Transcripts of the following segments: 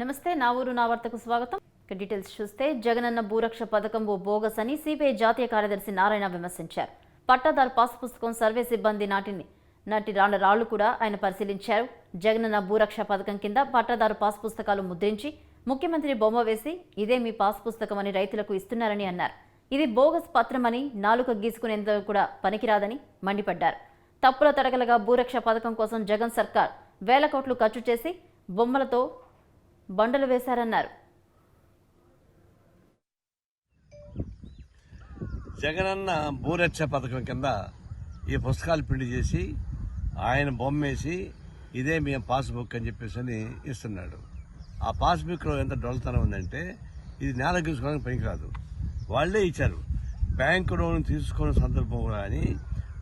నమస్తే నా ఊరు నా వార్తకు స్వాగతం. ఇక డీటెయిల్స్ చూస్తే జగనన్న భూరక్ష పథకం ఓ బోగస్ అని సిపిఐ జాతీయ కార్యదర్శి నారాయణ విమర్శించారు. పట్టాదారు పాస్ పుస్తకం సర్వే సిబ్బంది నాటిని నాటి రాళ్ళ రాళ్ళు కూడా ఆయన పరిశీలించారు. జగనన్న భూరక్ష పథకం కింద పట్టాదారు పాస్ పుస్తకాలు ముద్రించి ముఖ్యమంత్రి బొమ్మ వేసి ఇదే మీ పాస్ పుస్తకం అని రైతులకు ఇస్తున్నారని అన్నారు. ఇది బోగస్ పత్రమని నాలుక గీసుకునేందుకు కూడా పనికిరాదని మండిపడ్డారు. తప్పుల తడగలగా భూరక్ష పథకం కోసం జగన్ సర్కార్ వేల కోట్లు ఖర్చు చేసి బొమ్మలతో బండలు వేశారన్నారు. జగనన్న భూరక్ష పథకం కింద ఈ పుస్తకాలు ప్రింట్ చేసి ఆయన బొమ్మేసి ఇదే మేము పాస్బుక్ అని చెప్పేసి అని ఇస్తున్నాడు. ఆ పాస్బుక్లో ఎంత డొలతనం ఉందంటే ఇది నేల గీసుకోవడానికి పనికిరాదు. వాళ్ళే ఇచ్చారు. బ్యాంకు లోన్ తీసుకున్న సందర్భం కానీ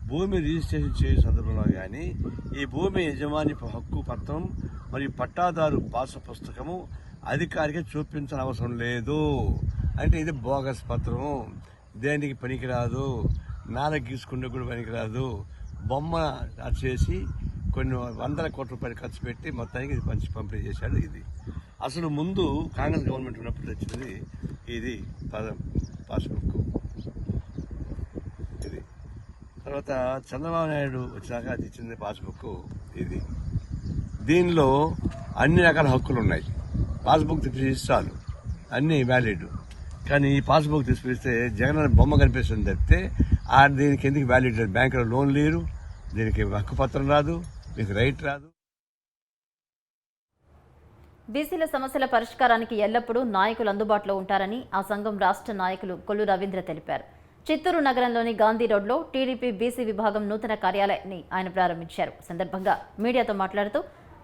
భూమి రిజిస్ట్రేషన్ చేసే సందర్భంలో కానీ ఈ భూమి యజమాని హక్కు పత్రం మరియు పట్టాదారు పాస్ పుస్తకము అధికారికి చూపించిన అవసరం లేదు. అంటే ఇది బోగస్ పత్రం. దేనికి పనికిరాదు? నాల గీసుకుంటే కూడా పనికిరాదు. బొమ్మ చేసి కొన్ని వందల కోట్ల రూపాయలు ఖర్చు పెట్టి మొత్తానికి ఇది పంచి పంపిణీ చేశాడు ఇది. అసలు ముందు కాంగ్రెస్ గవర్నమెంట్ ఉన్నప్పుడు తెచ్చినది ఇది పద- పాస్బుక్ ఇది తర్వాత చంద్రబాబు నాయుడు వచ్చినాక అది ఇచ్చింది పాస్బుక్ ఇది. దీనిలో అన్ని రకాల హక్కులు ఉన్నాయి. పాస్బుక్ తీసి అన్నీ అన్ని వ్యాలిడ్. కానీ ఈ పాస్బుక్ తీసుకొస్తే జగన్ బొమ్మ కనిపిస్తుంది తప్పితే ఆ దీనికి ఎందుకు వ్యాలిడ్ లేదు? బ్యాంకులో లోన్ లేరు. దీనికి హక్కు పత్రం రాదు. మీకు రైట్ రాదు. బీసీల సమస్యల పరిష్కారానికి ఎల్లప్పుడూ నాయకులు అందుబాటులో ఉంటారని ఆ సంఘం రాష్ట్ర నాయకులు కొల్లు రవీంద్ర తెలిపారు. చిత్తూరు నగరంలోని గాంధీ రోడ్లో టీడీపీ బీసీ విభాగం నూతన కార్యాలయాన్ని ఆయన ప్రారంభించారు. సందర్భంగా మీడియాతో మాట్లాడుతూ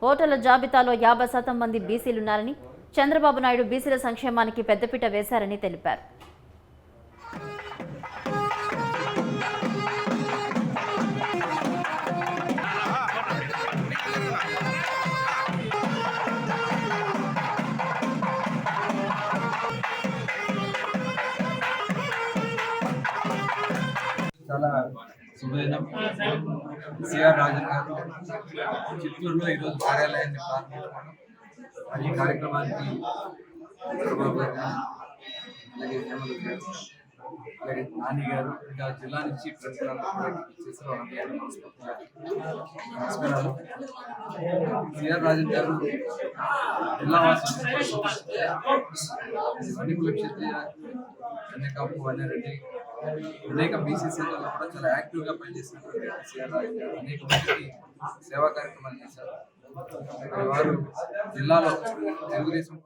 ఓటర్ల జాబితాలో యాభై శాతం మంది బీసీలున్నారని చంద్రబాబు నాయుడు బీసీల సంక్షేమానికి పెద్దపీట వేశారని తెలిపారు. శుభదినం సిఆర్ రాజన్ గారు చిత్తూరులో ఈరోజు కార్యాలయాన్ని ప్రారంభించుకోవడం మరి ఈ కార్యక్రమానికి గారు అలాగే గారు అలాగే నాని గారు ఇంకా జిల్లా నుంచి నమస్కారాలు. సిఆర్ రాజన్ గారు జిల్లా వాసి మణిపుల క్షత్రియ కన్యకాపు వన్యారెడ్డి అనేక బీసీ సంఘాల్లో కూడా చాలా యాక్టివ్గా పనిచేసినటువంటి అనేక మందికి సేవా కార్యక్రమాలు చేశారు. వారు జిల్లాలో తెలుగుదేశం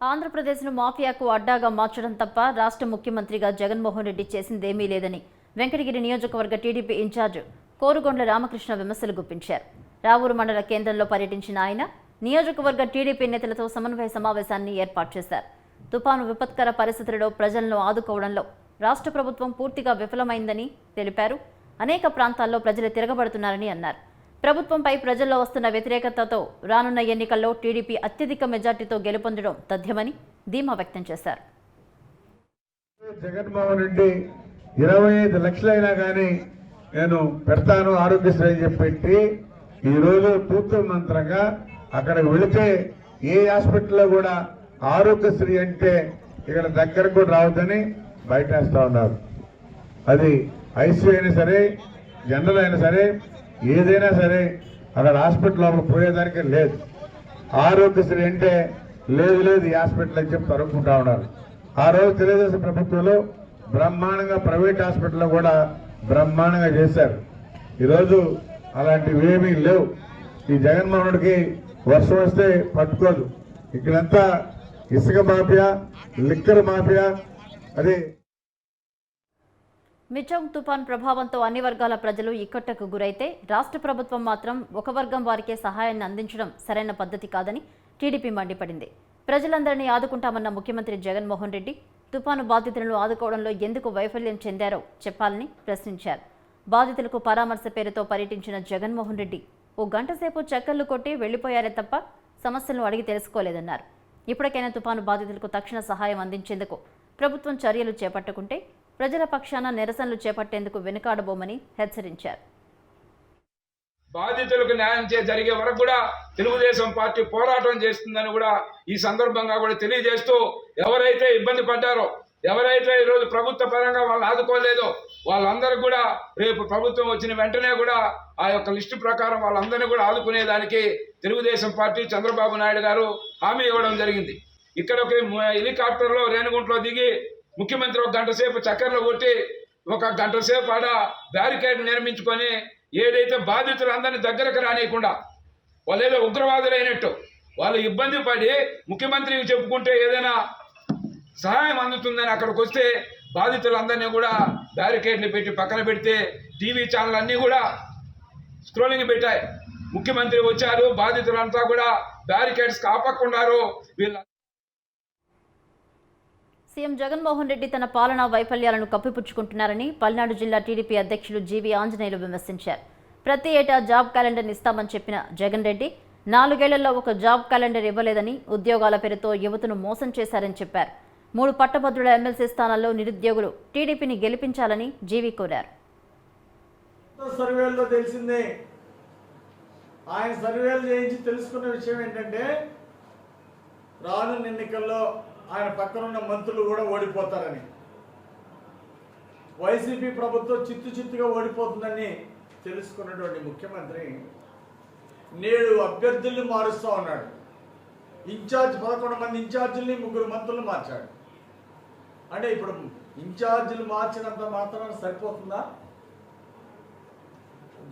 ఆంధ్రప్రదేశ్ను మాఫియాకు అడ్డాగా మార్చడం తప్ప రాష్ట్ర ముఖ్యమంత్రిగా జగన్మోహన్ రెడ్డి చేసిందేమీ లేదని వెంకటగిరి నియోజకవర్గ టీడీపీ ఇన్ఛార్జ్ కోరుగొండ్ల రామకృష్ణ విమర్శలు గుప్పించారు. రావూరు మండల కేంద్రంలో పర్యటించిన ఆయన నియోజకవర్గ టీడీపీ నేతలతో సమన్వయ సమావేశాన్ని ఏర్పాటు చేశారు. తుపాను విపత్కర పరిస్థితులలో ప్రజలను ఆదుకోవడంలో రాష్ట్ర ప్రభుత్వం పూర్తిగా విఫలమైందని తెలిపారు. అనేక ప్రాంతాల్లో ప్రజలు తిరగబడుతున్నారని అన్నారు. ప్రభుత్వంపై ప్రజల్లో వస్తున్న వ్యతిరేకతతో రానున్న ఎన్నికల్లో టీడీపీ అత్యధిక మెజార్టీతో గెలుపొందడం తథ్యమని ధీమా వ్యక్తం చేశారు. జగన్మోహన్ రెడ్డి ఇరవై ఐదు లక్షలైనా కానీ నేను పెడతాను ఆరోగ్యశ్రీ అని చెప్పి ఈరోజు ఈ మంత్రంగా అక్కడికి వెళితే ఏ హాస్పిటల్లో కూడా ఆరోగ్యశ్రీ అంటే ఇక్కడ దగ్గరకు కూడా రావద్దని బయటేస్తా ఉన్నారు. అది ఐసీయూ అయినా సరే జనరల్ అయినా సరే ఏదైనా సరే అక్కడ హాస్పిటల్ లోపల పోయేదానికి లేదు. ఆరోగ్యశ్రీ అంటే లేదు లేదు ఈ హాస్పిటల్ అని చెప్పి తరుముకుంటా ఉన్నారు. ఆ రోజు తెలుగుదేశం ప్రభుత్వంలో బ్రహ్మాండంగా ప్రైవేట్ హాస్పిటల్లో కూడా బ్రహ్మాండంగా చేశారు. ఈరోజు అలాంటివి ఏమీ లేవు. ఈ జగన్మోహనుడికి వర్షం వస్తే పట్టుకోదు. ఇక్కడంతా ఇసుక మాఫియా లిక్కర్ మాఫియా అదే మిచంగ్ తుఫాన్ ప్రభావంతో అన్ని వర్గాల ప్రజలు ఇక్కట్టకు గురైతే రాష్ట్ర ప్రభుత్వం మాత్రం ఒక వర్గం వారికే సహాయాన్ని అందించడం సరైన పద్ధతి కాదని టీడీపీ మండిపడింది. ప్రజలందరినీ ఆదుకుంటామన్న ముఖ్యమంత్రి జగన్మోహన్ రెడ్డి తుఫాను బాధితులను ఆదుకోవడంలో ఎందుకు వైఫల్యం చెందారో చెప్పాలని ప్రశ్నించారు. బాధితులకు పరామర్శ పేరుతో పర్యటించిన జగన్మోహన్ రెడ్డి ఓ గంట సేపు చక్కర్లు కొట్టి వెళ్ళిపోయారే తప్ప సమస్యలను అడిగి తెలుసుకోలేదన్నారు. ఇప్పటికైనా తుఫాను బాధితులకు తక్షణ సహాయం అందించేందుకు ప్రభుత్వం చర్యలు చేపట్టుకుంటే ప్రజల పక్షాన నిరసనలు చేపట్టేందుకు వెనుకాడబోమని హెచ్చరించారు. బాధితులకు న్యాయం చే జరిగే వరకు కూడా తెలుగుదేశం పార్టీ పోరాటం చేస్తుందని కూడా ఈ సందర్భంగా కూడా తెలియజేస్తూ ఎవరైతే ఇబ్బంది పడ్డారో ఎవరైతే ఈరోజు ప్రభుత్వ పరంగా వాళ్ళు ఆదుకోలేదో వాళ్ళందరూ కూడా రేపు ప్రభుత్వం వచ్చిన వెంటనే కూడా ఆ యొక్క లిస్టు ప్రకారం వాళ్ళందరినీ కూడా ఆదుకునేదానికి తెలుగుదేశం పార్టీ చంద్రబాబు నాయుడు గారు హామీ ఇవ్వడం జరిగింది. ఇక్కడ ఒక హెలికాప్టర్లో రేణిగుంటలో దిగి ముఖ్యమంత్రి ఒక గంట సేపు చక్కర్లు కొట్టి ఒక గంట సేపు ఆడ బ్యారికేడ్ నిర్మించుకొని ఏదైతే బాధితులందరినీ దగ్గరకు రానియకుండా వాళ్ళు ఏదో ఉగ్రవాదులైనట్టు వాళ్ళు ఇబ్బంది పడి ముఖ్యమంత్రికి చెప్పుకుంటే ఏదైనా సహాయం అందుతుందని అక్కడికి వస్తే బాధితులందరినీ కూడా బ్యారికేడ్లు పెట్టి పక్కన పెడితే టీవీ ఛానల్ అన్నీ కూడా స్క్రోలింగ్ పెట్టాయి. ముఖ్యమంత్రి వచ్చారు బాధితులంతా కూడా బ్యారికేడ్స్ కాపాడుకున్నారు. వీళ్ళ సీఎం జగన్మోహన్ రెడ్డి తన పాలనా వైఫల్యాలను కప్పిపుచ్చుకుంటున్నారని పల్నాడు జిల్లా టీడీపీ అధ్యక్షులు జీవీ ఆంజనేయులు విమర్శించారు. ప్రతి ఏటా జాబ్ క్యాలెండర్ ఇస్తామని చెప్పిన జగన్ రెడ్డి నాలుగేళ్ళలో ఒక జాబ్ క్యాలెండర్ ఇవ్వలేదని ఉద్యోగాల పేరుతో యువతను మోసం చేశారని చెప్పారు. మూడు పట్టభద్రుల ఎమ్మెల్సీ స్థానాల్లో నిరుద్యోగులు టీడీపీని గెలిపించాలని జీవి కోరారు. సర్వేల్లో తెలిసిందే. ఆయన సర్వేలు చేయించి తెలుసుకున్న విషయం ఏంటంటే రానున్న ఎన్నికల్లో ఆయన పక్కనున్న మంత్రులు కూడా ఓడిపోతారని. వైసీపీ ప్రభుత్వం చిత్తు చిత్తుగా ఓడిపోతుందని తెలుసుకున్నటువంటి ముఖ్యమంత్రి నేడు అభ్యర్థుల్ని మారుస్తూ ఉన్నాడు. ఇన్ఛార్జ్ పదకొండు మంది ఇన్ఛార్జీల్ని ముగ్గురు మంత్రులు మార్చాడు. అంటే ఇప్పుడు ఇన్ఛార్జీలు మార్చినంత మాత్రం సరిపోతుందా?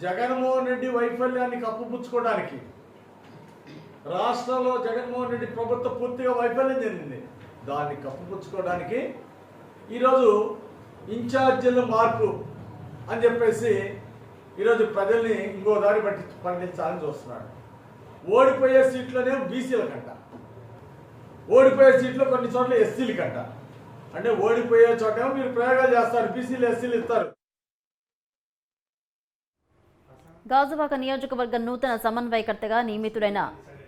జగన్మోహన్ రెడ్డి వైఫల్యాన్ని కప్పుపుచ్చుకోవడానికి రాష్ట్రంలో జగన్మోహన్ రెడ్డి ప్రభుత్వం పూర్తిగా వైఫల్యం చెందింది. దాన్ని కప్పుపుచ్చుకోవడానికి ఈరోజు ఇన్ఛార్జీల మార్పు అని చెప్పేసి ఈరోజు ప్రజల్ని ఇంకో దారి పట్టి పండించాలని చూస్తున్నాడు. ఓడిపోయే సీట్లోనే బీసీల కంట. ఓడిపోయే సీట్లు కొన్ని చోట్ల ఎస్సీల కంట. అంటే ఓడిపోయే చోటేమో మీరు ప్రయోగాలు చేస్తారు బీసీలు ఎస్సీలు ఇస్తారు. గాజువాక నియోజకవర్గ నూతన సమన్వయకర్తగా నియమితుడైన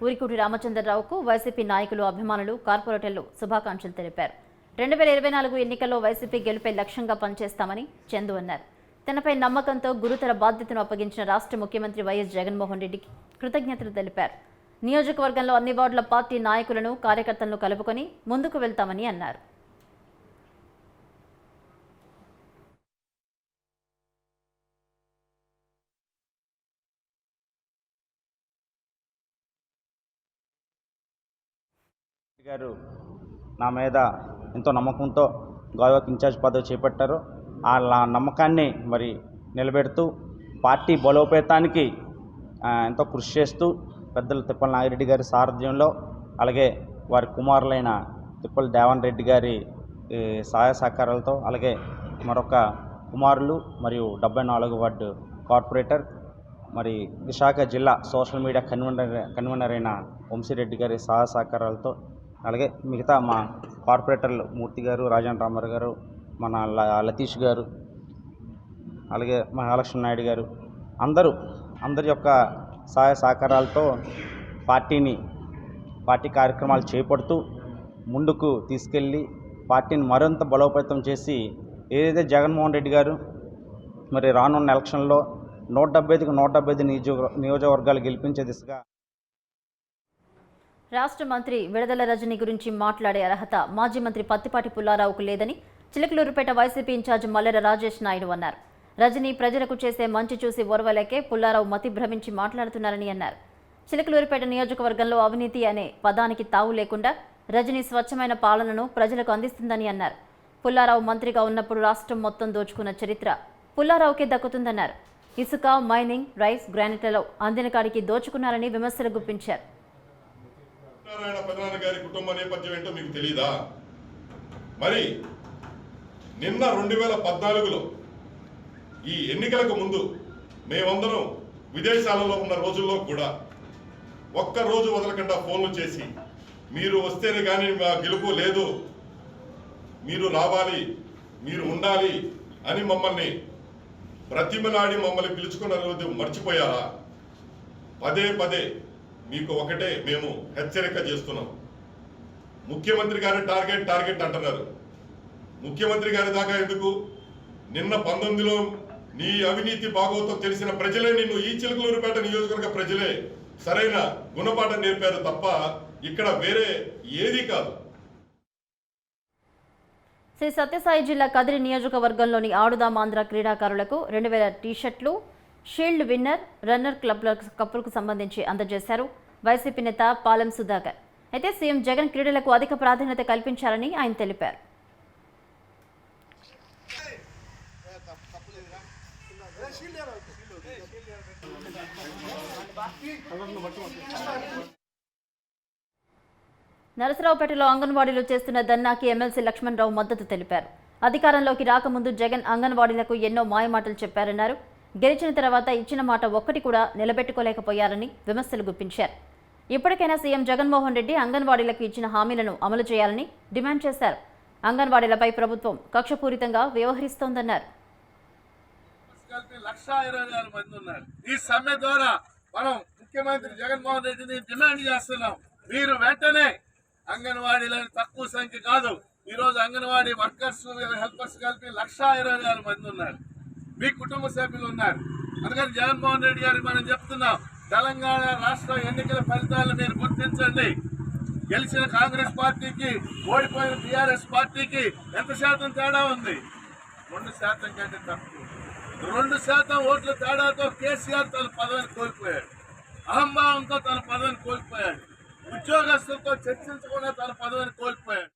ఊరికుటి రామచంద్రరావుకు వైసీపీ నాయకులు అభిమానులు కార్పొరేటర్లు శుభాకాంక్షలు తెలిపారు. రెండు వేల ఇరవై నాలుగు ఎన్నికల్లో వైసీపీ గెలుపే లక్ష్యంగా పనిచేస్తామని చందు అన్నారు. తనపై నమ్మకంతో గురుతర బాధ్యతను అప్పగించిన రాష్ట్ర ముఖ్యమంత్రి వైఎస్ జగన్మోహన్ రెడ్డికి కృతజ్ఞతలు తెలిపారు. నియోజకవర్గంలో అన్ని వార్డుల పార్టీ నాయకులను కార్యకర్తలను కలుపుకొని ముందుకు వెళ్తామని అన్నారు. గారు నా మీద ఎంతో నమ్మకంతో గౌరవ ఇన్ఛార్జ్ పదవి చేపట్టారు. ఆ నమ్మకాన్ని మరి నిలబెడుతూ పార్టీ బలోపేతానికి ఎంతో కృషి చేస్తూ పెద్దలు తిప్పల నాగిరెడ్డి గారి సారథ్యంలో అలాగే వారి కుమారులైన తిప్పల దేవన్ రెడ్డి గారి సహాయ సహకారాలతో అలాగే మరొక కుమారులు మరియు డెబ్బై నాలుగు వార్డు కార్పొరేటర్ మరి విశాఖ జిల్లా సోషల్ మీడియా కన్వీనర్ కన్వీనర్ అయిన వంశీరెడ్డి గారి సహాయ సహకారాలతో అలాగే మిగతా మా కార్పొరేటర్లు మూర్తి గారు రాజన్ రామారావు గారు మన ల- లతీష్ గారు అలాగే మహాలక్ష్మి నాయుడు గారు అందరూ అందరి యొక్క సహాయ సహకారాలతో పార్టీని పార్టీ కార్యక్రమాలు చేపడుతూ ముందుకు తీసుకెళ్ళి పార్టీని మరింత బలోపేతం చేసి ఏదైతే జగన్మోహన్ రెడ్డి గారు మరి రానున్న ఎలక్షన్లో నూట డెబ్బై ఐదుకు నూట డెబ్బై ఐదు నియోజక నియోజకవర్గాలు గెలిపించే దిశగా రాష్ట్ర మంత్రి విడదల రజని గురించి మాట్లాడే అర్హత మాజీ మంత్రి పత్తిపాటి పుల్లారావుకు లేదని Chilakaluripet Y C P incharge Mallela Rajesh Naidu అన్నారు. రజని ప్రజలకు చేసే మంచి చూసి ఓర్వలేకే పుల్లారావు మతి భ్రమించి మాట్లాడుతున్నారని అన్నారు. చిలకలూరుపేట నియోజకవర్గంలో అవినీతి అనే పదానికి తావు లేకుండా రజని స్వచ్ఛమైన పాలనను ప్రజలకు అందిస్తుందని అన్నారు. పుల్లారావు మంత్రిగా ఉన్నప్పుడు రాష్ట్రం మొత్తం దోచుకున్న చరిత్ర పుల్లారావుకే దక్కుతుందన్నారు. ఇసుక మైనింగ్ రైస్ గ్రానైట్లలో అందిన కాడికి దోచుకున్నారని విమర్శలు గుప్పించారు. నారాయణ ప్రధాన గారి కుటుంబ నేపథ్యం ఏంటో మీకు తెలీదా? మరి నిన్న రెండు వేల పద్నాలుగులో ఈ ఎన్నికలకు ముందు మేమందరం విదేశాలలో ఉన్న రోజుల్లో కూడా ఒక్క రోజు వదలకుండా ఫోన్లు చేసి మీరు వస్తేనే కానీ మా గెలుపు లేదు మీరు రావాలి మీరు ఉండాలి అని మమ్మల్ని బ్రతిమలాడి మమ్మల్ని పిలుచుకున్న రోజు మర్చిపోయారా? పదే పదే మీకు ఒకటే మేము హెచ్చరిక చేస్తున్నాం. ముఖ్యమంత్రి గారి టార్గెట్ టార్గెట్ అంటున్నారు. ముఖ్యమంత్రి గారి దాకా ఎందుకు? నిన్న పంతొమ్మిదిలో నీ అవినీతి భాగవతం తెలిసిన ప్రజలే నిన్ను ఈ చిలుకలూరుపేట నియోజకవర్గ ప్రజలే. సరైన గుణపాఠం నేర్పారు తప్ప ఇక్కడ వేరే ఏది కాదు. శ్రీ సత్యసాయి జిల్లా కదిరి నియోజకవర్గంలోని ఆడుదామాంధ్ర క్రీడాకారులకు రెండు వేల టీషర్ట్లు షీల్డ్ విన్నర్ రన్నర్ క్లబ్ల కప్పులకు సంబంధించి అందజేశారు వైసీపీ నేత పాలెం సుధాకర్. అయితే సీఎం జగన్ క్రీడలకు అధిక ప్రాధాన్యత కల్పించారని ఆయన తెలిపారు. నరసరావుపేటలో అంగన్వాడీలు చేస్తున్న ధర్నాకి ఎమ్మెల్సీ లక్ష్మణరావు మద్దతు తెలిపారు. అధికారంలోకి రాకముందు జగన్ అంగన్వాడీలకు ఎన్నో మాయమాటలు చెప్పారన్నారు. గెలిచిన తర్వాత ఇచ్చిన మాట ఒక్కటి కూడా నిలబెట్టుకోలేకపోయారని విమర్శలు గుప్పించారు. ఇప్పటికైనా సీఎం జగన్మోహన్ రెడ్డి అంగన్వాడీలకు ఇచ్చిన హామీలను అమలు చేయాలని డిమాండ్ చేశారు. అంగన్వాడీలపై ప్రభుత్వం కక్షపూరితంగా వ్యవహరిస్తోందన్నారు. ఈ సమ్మె ద్వారా మనం ముఖ్యమంత్రి జగన్మోహన్ రెడ్డిని డిమాండ్ చేస్తున్నాం. మీరు వెంటనే అంగన్వాడీలను తక్కువ సంఖ్య కాదు. ఈ రోజు అంగన్వాడీ వర్కర్స్ హెల్పర్స్ కలిపి లక్ష ఇరవై ఆరు మంది ఉన్నారు. మీ కుటుంబ సభ్యులు ఉన్నారు. అందుకని జగన్మోహన్ రెడ్డి గారికి మనం చెప్తున్నాం తెలంగాణ రాష్ట్ర ఎన్నికల ఫలితాలను మీరు గుర్తించండి. గెలిచిన కాంగ్రెస్ పార్టీకి ఓడిపోయిన టీఆర్ఎస్ పార్టీకి ఎంత శాతం తేడా ఉంది? రెండు శాతం కంటే తక్కువ. రెండు శాతం ఓట్ల తేడాతో కేసీఆర్ తన పదవిని కోల్పోయాడు. అహంభావంతో తన పదవిని కోల్పోయాడు. ఉద్యోగస్తులతో చర్చించకుండా తన పదవిని కోల్పోయాడు.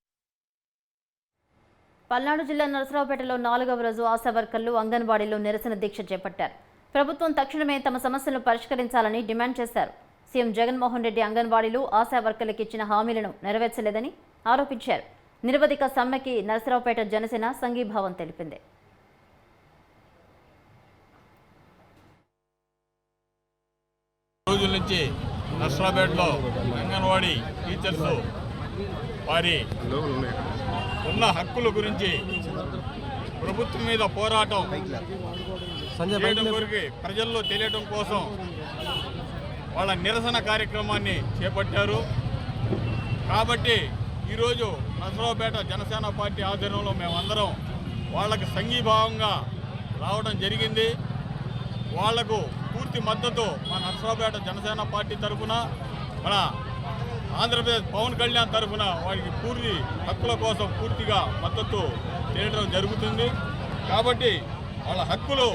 పల్నాడు జిల్లా నరసరావుపేటలో నాలుగవ రోజు ఆశా వర్కర్లు అంగన్వాడీలో నిరసన దీక్ష చేపట్టారు. ప్రభుత్వం తక్షణమే తమ సమస్యలను పరిష్కరించాలని డిమాండ్ చేశారు. సీఎం జగన్మోహన్ రెడ్డి అంగన్వాడీలు ఆశా వర్కర్లకు ఇచ్చిన హామీలను నెరవేర్చలేదని ఆరోపించారు. నిరవధిక సమ్మెకి నరసరావుపేట జనసేన సంఘీభావం తెలిపింది. రోజుల నుంచి నర్సరాపేటలో అంగన్వాడీ టీచర్స్ వారి ఉన్న హక్కుల గురించి ప్రభుత్వం మీద పోరాటం చేయడం కొరకు ప్రజల్లో తెలియడం కోసం వాళ్ళ నిరసన కార్యక్రమాన్ని చేపట్టారు. కాబట్టి ఈరోజు నర్సరావుపేట జనసేన పార్టీ ఆధ్వర్యంలో మేమందరం వాళ్ళకి సంఘీభావంగా రావడం జరిగింది. వాళ్ళకు పూర్తి మద్దతు మన నర్సరావుపేట జనసేన పార్టీ తరఫున. మన ఆంధ్రప్రదేశ్ పవన్ కళ్యాణ్ తరఫున వారికి పూర్తి హక్కుల కోసం పూర్తిగా మద్దతు చేయడం జరుగుతుంది. కాబట్టి వాళ్ళ హక్కులు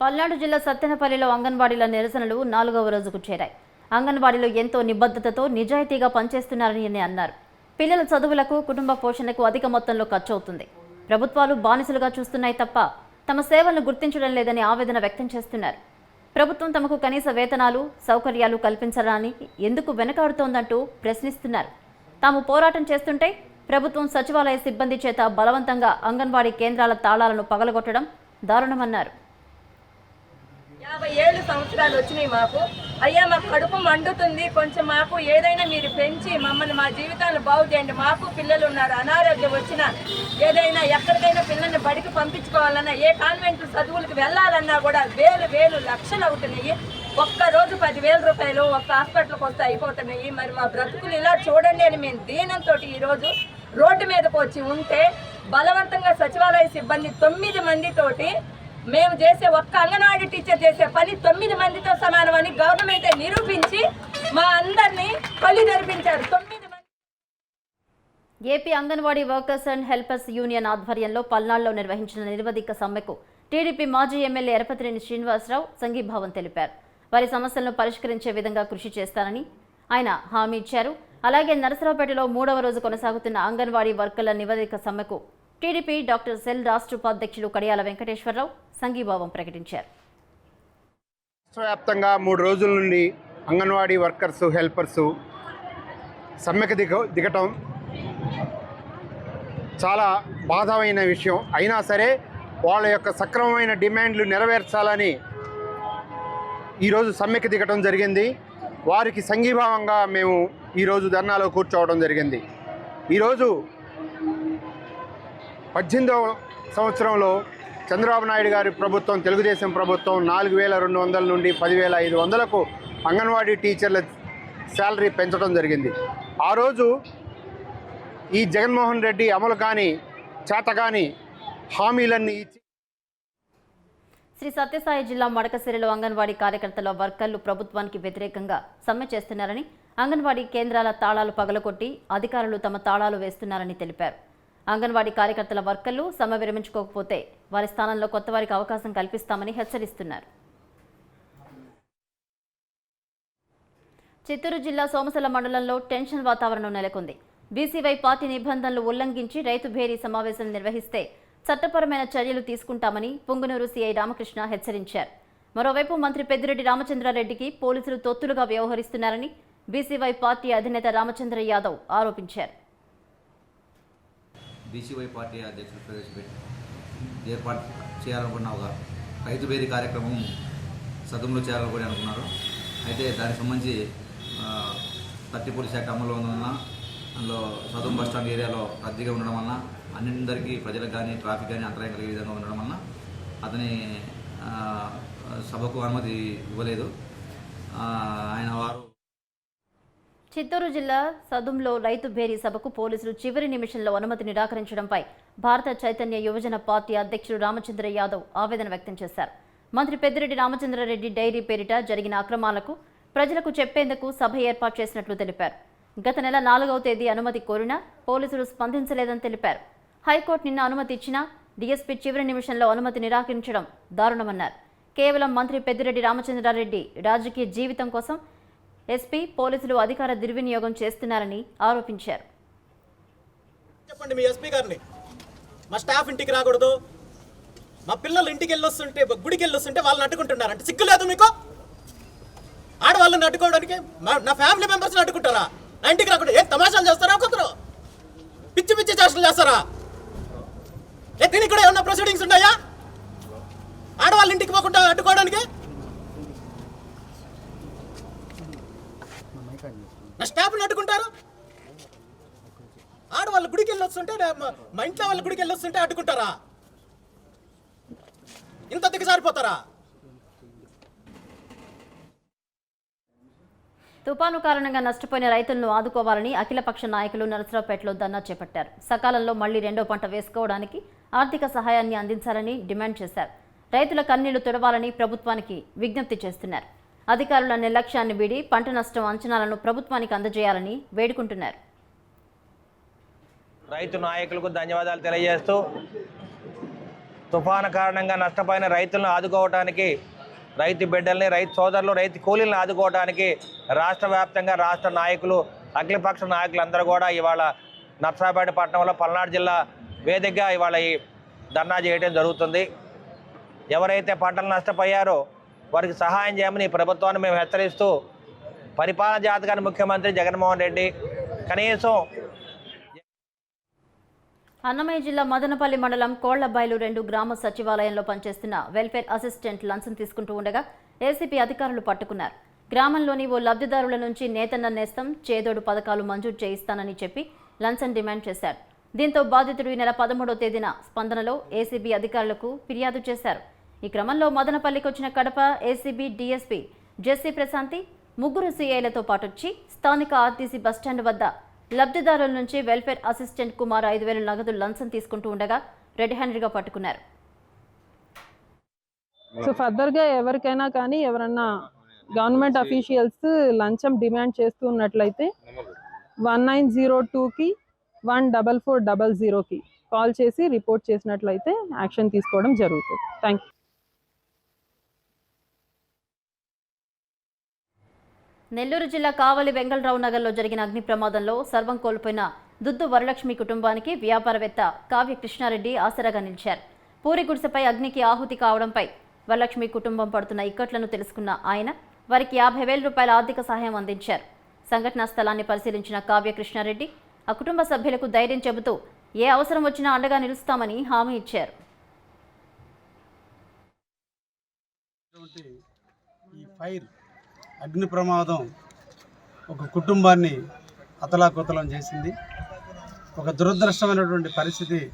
పల్నాడు జిల్లా సత్తెనపల్లిలో అంగన్వాడీల నిరసనలు నాలుగవ రోజుకు చేరాయి. అంగన్వాడీలు ఎంతో నిబద్ధతతో నిజాయితీగా పనిచేస్తున్నారని అన్నారు. పిల్లల చదువులకు కుటుంబ పోషణకు అధిక మొత్తంలో ఖర్చు అవుతుంది ప్రభుత్వాలు బానిసలుగా చూస్తున్నాయి తప్ప తమ సేవలను గుర్తించడం లేదని ఆవేదన వ్యక్తం చేస్తున్నారు. ప్రభుత్వం తమకు కనీస వేతనాలు సౌకర్యాలు కల్పించడానికి ఎందుకు వెనకాడుతోందంటూ ప్రశ్నిస్తున్నారు. తాము పోరాటం చేస్తుంటే ప్రభుత్వం సచివాలయ సిబ్బంది చేత బలవంతంగా అంగన్వాడీ కేంద్రాల తాళాలను పగలగొట్టడం దారుణమన్నారు. యాభై ఏళ్ళు సంవత్సరాలు వచ్చినాయి మాకు. అయ్యా మాకు కడుపు మండుతుంది. కొంచెం మాకు ఏదైనా మీరు పెంచి మమ్మల్ని మా జీవితాలు బాగుచేయండి మాకు పిల్లలు ఉన్నారు అనారోగ్యం వచ్చిన ఏదైనా ఎక్కడికైనా పిల్లల్ని బడికి పంపించుకోవాలన్నా ఏ కాన్వెంట్ చదువులకు వెళ్ళాలన్నా కూడా వేలు వేలు లక్షలు అవుతున్నాయి. ఒక్క రోజు పదివేల రూపాయలు ఒక్క హాస్పిటల్కి వస్తే అయిపోతున్నాయి. మరి మా బ్రతుకులు ఇలా చూడండి అని మేము దీనంతో ఈరోజు రోడ్డు మీదకి వచ్చి ఉంటే బలవంతంగా సచివాలయ సిబ్బంది తొమ్మిది మందితోటి మేము చేసే ఒక్క అంగన్వాడీ టీచర్ చేసే పని తొమ్మిది మందితో సమానమని గవర్నమెంట్ నిరూపించి మా అందరినీ పని జరిపించారు. తొమ్మిది A P anganwadi workers and helpers union ఆధ్వర్యంలో పల్నాడులో నిర్వహించిన నిరవధిక సమ్మెకు టీడీపీ మాజీ ఎమ్మెల్యే ఎరపతినేని శ్రీనివాసరావు సంఘీభావం తెలిపారు. వారి సమస్యలను పరిష్కరించే విధంగా కృషి చేస్తానని ఆయన హామీ ఇచ్చారు. అలాగే నరసరావుపేటలో మూడవ రోజు కొనసాగుతున్న అంగన్వాడీ వర్కర్ల నివేదిక సమ్మెకు టీడీపీ డాక్టర్ సెల్ రాష్ట్ర ఉపాధ్యక్షులు కడియాల వెంకటేశ్వరరావు సంఘీభావం ప్రకటించారు. రాష్ట్రవ్యాప్తంగా మూడు రోజుల నుండి అంగన్వాడీ వర్కర్స్ హెల్పర్స్ సమ్మెకు దిగ దిగటం చాలా బాధమైన విషయం. అయినా సరే వాళ్ళ యొక్క సక్రమమైన డిమాండ్లు నెరవేర్చాలని ఈరోజు సమ్మెకు దిగటం జరిగింది. వారికి సంఘీభావంగా మేము ఈరోజు ధర్నాలో కూర్చోవడం జరిగింది. ఈరోజు పద్దెనిమిదవ సంవత్సరంలో చంద్రబాబు నాయుడు గారి ప్రభుత్వం తెలుగుదేశం ప్రభుత్వం నాలుగు వేల రెండు వందల నుండి పదివేల ఐదు వందలకు అంగన్వాడీ టీచర్ల శాలరీ పెంచడం జరిగింది. ఆ రోజు ఈ జగన్మోహన్ రెడ్డి అమలు కానీ చేత కానీ హామీలన్నీ ఇచ్చి శ్రీ సత్యసాయి జిల్లా మడకసిరిలో అంగన్వాడీ కార్యకర్తల వర్కర్లు ప్రభుత్వానికి వ్యతిరేకంగా సమ్మె చేస్తున్నారని అంగన్వాడీ కేంద్రాల తాళాలు పగలగొట్టి అధికారులు తమ తాళాలు వేస్తున్నారని తెలిపారు. అంగన్వాడీ కార్యకర్తల వర్కర్లు సమ్మె విరమించుకోకపోతే వారి స్థానంలో కొత్త వారికి అవకాశం కల్పిస్తామని హెచ్చరిస్తున్నారు. చిత్తూరు జిల్లా సోమసల మండలంలో టెన్షన్ వాతావరణం నెలకొంది. బీసీవై పార్టీ నిబంధనలు ఉల్లంఘించి రైతు భేరీ సమావేశం నిర్వహిస్తే చట్టపరమైన చర్యలు తీసుకుంటామని పొంగునూరు సీఐ రామకృష్ణ హెచ్చరించారు. మరోవైపు మంత్రి పెద్దిరెడ్డి రామచంద్రారెడ్డికి పోలీసులు తొత్తులుగా వ్యవహరిస్తున్నారని బీసీవై పార్టీ అధినేత రామచంద్ర యాదవ్ ఆరోపించారు. బీసీవై పార్టీ అధ్యక్షులు ప్రవేశపెట్టి ఏర్పాటు చేయాలనుకున్న ఒక రైతు వేది కార్యక్రమం సదంలో చేయాలని అనుకున్నారు. అయితే దానికి సంబంధించి ఆ, శాఖ అమలు అమల్లో ఉన్నందున అందులో సదం బస్ స్టాండ్ ఏరియాలో రద్దీగా ఉండడం వలన అందరికీ ప్రజలకు కానీ ట్రాఫిక్ కానీ అంతరాయం కలిగే విధంగా ఉండడం వలన అతని సభకు అనుమతి ఇవ్వలేదు. ఆయన వారు చిత్తూరు జిల్లా సదుంలో రైతు భేరీ సభకు పోలీసులు చివరి నిమిషంలో అనుమతి నిరాకరించడంపై భారత చైతన్య యువజన పార్టీ అధ్యక్షుడు రామచంద్ర యాదవ్ ఆవేదన వ్యక్తం చేశారు. మంత్రి పెద్దిరెడ్డి రామచంద్రారెడ్డి డైరీ పేరిట జరిగిన అక్రమాలకు ప్రజలకు చెప్పేందుకు సభ ఏర్పాటు చేసినట్లు తెలిపారు. గత నెల నాలుగవ తేదీ అనుమతి కోరినా పోలీసులు స్పందించలేదని తెలిపారు. హైకోర్టు నిన్న అనుమతి ఇచ్చినా డీఎస్పీ చివరి నిమిషంలో అనుమతి నిరాకరించడం దారుణమన్నారు. కేవలం మంత్రి పెద్దిరెడ్డి రామచంద్రారెడ్డి రాజకీయ జీవితం కోసం ఎస్పీ పోలీసులు అధికార దుర్వినియోగం చేస్తున్నారని ఆరోపించారు. చెప్పండి మీ ఎస్పీ గారిని. మా స్టాఫ్ ఇంటికి రాకూడదు. మా పిల్లలు ఇంటికి వెళ్ళొస్తుంటే గుడికి వెళ్ళొస్తుంటే వాళ్ళని అడ్డుకుంటున్నారు అంటే సిగ్గు లేదు మీకు? ఆడవాళ్ళని అడ్డుకోవడానికి మా- నా ఫ్యామిలీ మెంబర్స్ని అడ్డుకుంటారా? నా ఇంటికి రాకుండా ఏం తమాషాలు చేస్తారా ఒక్కొక్కరు? పిచ్చి పిచ్చి చేష్టలు చేస్తారా? ఏ దీనికి కూడా ఏమన్నా ప్రొసీడింగ్స్ ఉన్నాయా? ఆడవాళ్ళ ఇంటికి పోకుండా అడ్డుకోవడానికి? నా స్టాఫ్ని అడ్డుకుంటారు ఆడవాళ్ళ గుడికి వెళ్ళొస్తుంటే మా- ఇంట్లో వాళ్ళ గుడికి వెళ్ళొస్తుంటే అడ్డుకుంటారా? ఇంత దిగజారిపోతారా తుపాను కారణంగా నష్టపోయిన రైతులను ఆదుకోవాలని అఖిలపక్ష నాయకులు నరసరావుపేటలో ధర్నా చేపట్టారు. సకాలంలో మళ్ళీ రెండో పంట వేసుకోవడానికి ఆర్థిక సహాయాన్ని అందించాలని డిమాండ్ చేశారు. రైతుల కన్నీళ్ళు తుడవాలని ప్రభుత్వానికి విజ్ఞప్తి చేస్తున్నారు. అధికారుల నిర్లక్ష్యాన్ని వీడి పంట నష్టం అంచనాలను ప్రభుత్వానికి అందజేయాలని వేడుకుంటున్నారు. రైతు నాయకులకు ధన్యవాదాలు తెలియజేస్తూ తుఫాను కారణంగా నష్టపోయిన రైతులను ఆదుకోవడానికి రైతు బిడ్డల్ని రైతు సోదరులు రైతు కూలీలను ఆదుకోవడానికి రాష్ట్ర వ్యాప్తంగా రాష్ట్ర నాయకులు అఖిలపక్ష నాయకులు అందరూ కూడా ఇవాళ నర్సాపేట పట్టణంలో పల్నాడు జిల్లా వేదికగా ఇవాళ ఈ ధర్నా చేయడం జరుగుతుంది. ఎవరైతే పంటలు నష్టపోయారో వారికి సహాయం చేయమని ప్రభుత్వాన్ని మేము హెచ్చరిస్తూ పరిపాలన జాతకాన్ని ముఖ్యమంత్రి జగన్మోహన్ రెడ్డి కనీసం అన్నమయ్య జిల్లా మదనపల్లి మండలం కోళ్ళబాయిలు రెండు గ్రామ సచివాలయంలో పనిచేస్తున్న వెల్ఫేర్ అసిస్టెంట్ లంచం తీసుకుంటూ ఉండగా ఏసీపీ అధికారులు పట్టుకున్నారు. గ్రామంలోని ఓ లబ్ధిదారుల నుంచి నేతన్న నేస్తం చేదోడు పథకాలు మంజూరు చేయిస్తానని చెప్పి లంచం డిమాండ్ చేశారు. దీంతో బాధితుడు ఈ నెల పదమూడో తేదీన స్పందనలో ఏసీబీ అధికారులకు ఫిర్యాదు చేశారు. ఈ క్రమంలో మదనపల్లికి వచ్చిన Kadapa A C B D S P Jessy Prashanthi ముగ్గురు సీఐలతో పాటు వచ్చి స్థానిక ఆర్టీసీ బస్టాండ్ వద్ద లబ్ధిదారుల నుంచి వెల్ఫేర్ అసిస్టెంట్ కుమార్ ఐదు వేల నగదు లంచం తీసుకుంటూ ఉండగా రెడ్ హ్యాండెడ్గా పట్టుకున్నారు. సో ఫర్దర్గా ఎవరికైనా కానీ ఎవరన్నా గవర్నమెంట్ అఫీషియల్స్ లంచం డిమాండ్ చేస్తూ ఉన్నట్లయితే వన్ నైన్ జీరో టూకి వన్ డబల్ ఫోర్ డబల్ జీరోకి కాల్ చేసి రిపోర్ట్ చేసినట్లయితే యాక్షన్ తీసుకోవడం జరుగుతుంది. థ్యాంక్ యూ నెల్లూరు జిల్లా కావలి వెంగళరావు నగర్లో జరిగిన అగ్ని ప్రమాదంలో సర్వం కోల్పోయిన దుద్దు వరలక్ష్మి కుటుంబానికి వ్యాపారవేత్త కావ్య కృష్ణారెడ్డి ఆసరాగా నిలిచారు. పూరి గుడిసెపై అగ్నికి ఆహుతి కావడంపై వరలక్ష్మి కుటుంబం పడుతున్న ఇక్కట్లను తెలుసుకున్న ఆయన వారికి యాభై వేల రూపాయల ఆర్థిక సహాయం అందించారు. సంఘటనా స్థలాన్ని పరిశీలించిన కావ్య కృష్ణారెడ్డి ఆ కుటుంబ సభ్యులకు ధైర్యం చెబుతూ ఏ అవసరం వచ్చినా అండగా నిలుస్తామని హామీ ఇచ్చారు. ఈ ఫైర్ అగ్ని ప్రమాదం ఒక కుటుంబాన్ని అతలాకుతలం చేసింది. ఒక దురదృష్టమైనటువంటి పరిస్థితి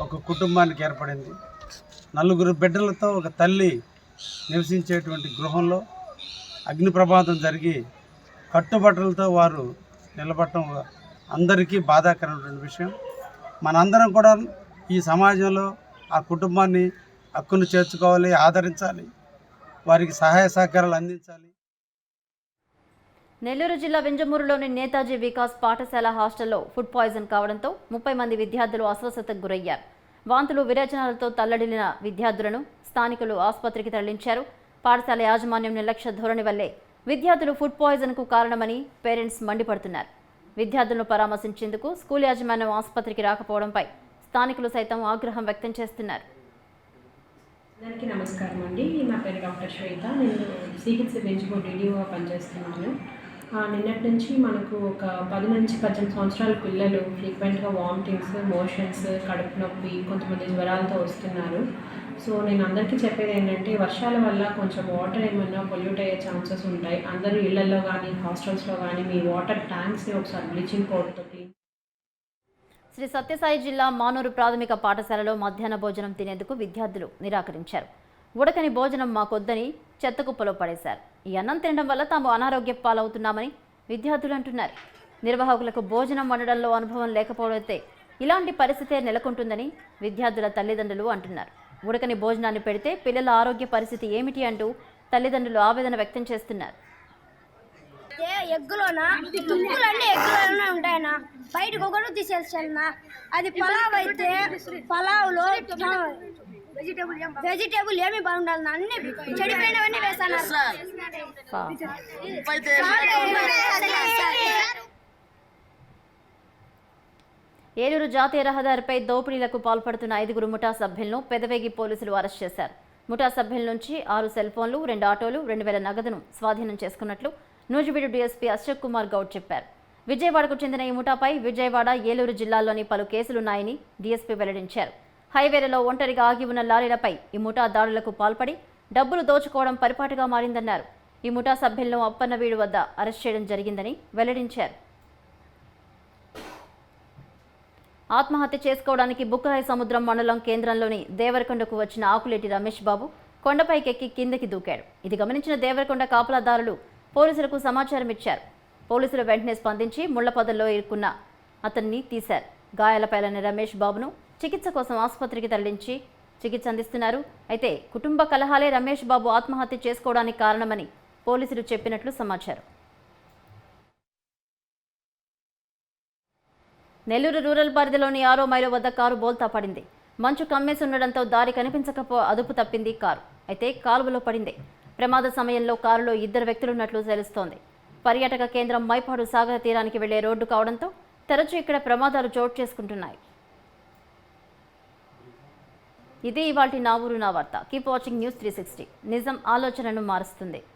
ఒక కుటుంబానికి ఏర్పడింది. నలుగురు బిడ్డలతో ఒక తల్లి నివసించేటువంటి గృహంలో అగ్ని ప్రమాదం జరిగి కట్టుబట్టలతో వారు నిలబడటం అందరికీ బాధాకరమైనటువంటి విషయం. మనందరం కూడా ఈ సమాజంలో ఆ కుటుంబాన్ని హక్కును చేర్చుకోవాలి ఆదరించాలి వారికి సహాయ సహకారాలు అందించాలి. నెల్లూరు జిల్లా వెంజమూరులోని నేతాజీ వికాస్ పాఠశాల హాస్టల్లో ఫుడ్ పాయిజన్ కావడంతో ముప్పై మంది విద్యార్థులు అస్వస్థతకు గురయ్యారు. వాంతులు విరేచనాలతో తల్లడిల్లిన విద్యార్థులను స్థానికులు ఆసుపత్రికి తరలించారు. పాఠశాల యాజమాన్యం నిర్లక్ష్య ధోరణి వల్లే విద్యార్థులు ఫుడ్ పాయిజన్కు కారణమని పేరెంట్స్ మండిపడుతున్నారు. విద్యార్థులను పరామర్శించేందుకు స్కూల్ యాజమాన్యం ఆసుపత్రికి రాకపోవడంపై స్థానికులు సైతం ఆగ్రహం వ్యక్తం చేస్తున్నారు. అందరికీ నమస్కారం అండి నా పేరు డాక్టర్ శ్వేత. నేను సిహెచ్సి బెంచ్బో డీడీఓగా పనిచేస్తున్నాను. నిన్నటి నుంచి మనకు ఒక పది నుంచి పద్దెనిమిది సంవత్సరాల పిల్లలు ఫ్రీక్వెంట్గా వామిటింగ్స్ మోషన్స్ కడుపు నొప్పి కొంతమంది జ్వరాలతో వస్తున్నారు. సో నేను అందరికీ చెప్పేది ఏంటంటే వర్షాల వల్ల కొంచెం వాటర్ ఏమన్నా పొల్యూట్ అయ్యే ఛాన్సెస్ ఉంటాయి. అందరూ ఇళ్ళలో కానీ హాస్టల్స్లో కానీ మీ వాటర్ ట్యాంక్స్ని ఒకసారి బ్లీచింగ్ పౌడర్తో క్లీన్ శ్రీ సత్యసాయి జిల్లా మానూరు ప్రాథమిక పాఠశాలలో మధ్యాహ్న భోజనం తినేందుకు విద్యార్థులు నిరాకరించారు. ఉడకని భోజనం మాకొద్దని చెత్త కుప్పలో పడేశారు. ఈ అన్నం తినడం వల్ల తాము అనారోగ్య పాలవుతున్నామని విద్యార్థులు అంటున్నారు. నిర్వాహకులకు భోజనం వండడంలో అనుభవం లేకపోతే ఇలాంటి పరిస్థితే నెలకొంటుందని విద్యార్థుల తల్లిదండ్రులు అంటున్నారు. ఉడకని భోజనాన్ని పెడితే పిల్లల ఆరోగ్య పరిస్థితి ఏమిటి అంటూ తల్లిదండ్రులు ఆవేదన వ్యక్తం చేస్తున్నారు. ఎగ్గులోనా? అన్ని ఎగ్గులోనే ఉంటాయనా బయటకు ఒకరు తీసేసాను అది పలావ్ అయితే పలావ్లో వెజిటేబుల్ ఏమి బాగుండాలి అన్ని చెడిపోయినవన్నీ వేస్తాను ఏలూరు జాతీయ రహదారిపై దోపిడీలకు పాల్పడుతున్న ఐదుగురు ముఠా సభ్యులను పెదవేగి పోలీసులు అరెస్ట్ చేశారు. ముఠా సభ్యుల నుంచి ఆరు సెల్ ఫోన్లు రెండు ఆటోలు రెండు వేల నగదును స్వాధీనం చేసుకున్నట్లు Nuzvid D S P Ashok Kumar Goud చెప్పారు. విజయవాడకు చెందిన ఈ ముఠాపై విజయవాడ ఏలూరు జిల్లాల్లోని పలు కేసులున్నాయని డీఎస్పీ వెల్లడించారు. హైవేలలో ఒంటరిగా ఆగి ఉన్న లారీలపై ఈ ముఠా దాడులకు పాల్పడి డబ్బులు దోచుకోవడం పరిపాటుగా మారిందన్నారు. ఈ ముఠా సభ్యులను అప్పన్నవీడు వద్ద అరెస్ట్ చేయడం జరిగిందని వెల్లడించారు. ఆత్మహత్య చేసుకోవడానికి బుక్కరాయి సముద్రం మండలం కేంద్రంలోని దేవరకొండకు వచ్చిన ఆకులేటి రమేష్ బాబు కొండపైకెక్కి కిందకి దూకాడు. ఇది గమనించిన దేవరకొండ కాపలాదారులు పోలీసులకు సమాచారం ఇచ్చారు. పోలీసులు వెంటనే స్పందించి ముళ్ళపదల్లో ఇరుక్కున్న అతన్ని తీశారు. గాయాలపైలైన రమేష్ బాబును చికిత్స కోసం ఆసుపత్రికి తరలించి చికిత్స అందిస్తున్నారు. అయితే కుటుంబ కలహాలే రమేష్ బాబు ఆత్మహత్య చేసుకోవడానికి కారణమని పోలీసులు చెప్పినట్లు సమాచారం. నెల్లూరు రూరల్ పరిధిలోని ఆరో మైలు వద్ద కారు బోల్తా పడింది. మంచు కమ్మేసి ఉండడంతో దారి కనిపించకపో అదుపు తప్పింది కారు. అయితే కాలువలో పడింది. ప్రమాద సమయంలో కారులో ఇద్దరు వ్యక్తులున్నట్లు తెలుస్తోంది. పర్యాటక కేంద్రం మైపాడు సాగర తీరానికి వెళ్ళే రోడ్డు కావడంతో తరచూ ఇక్కడ ప్రమాదాలు చోటు చేసుకుంటున్నాయి. ఇది ఇవాటి నా ఊరు నా వార్త. Keep watching news three sixty నిజం ఆలోచనను మారుస్తుంది.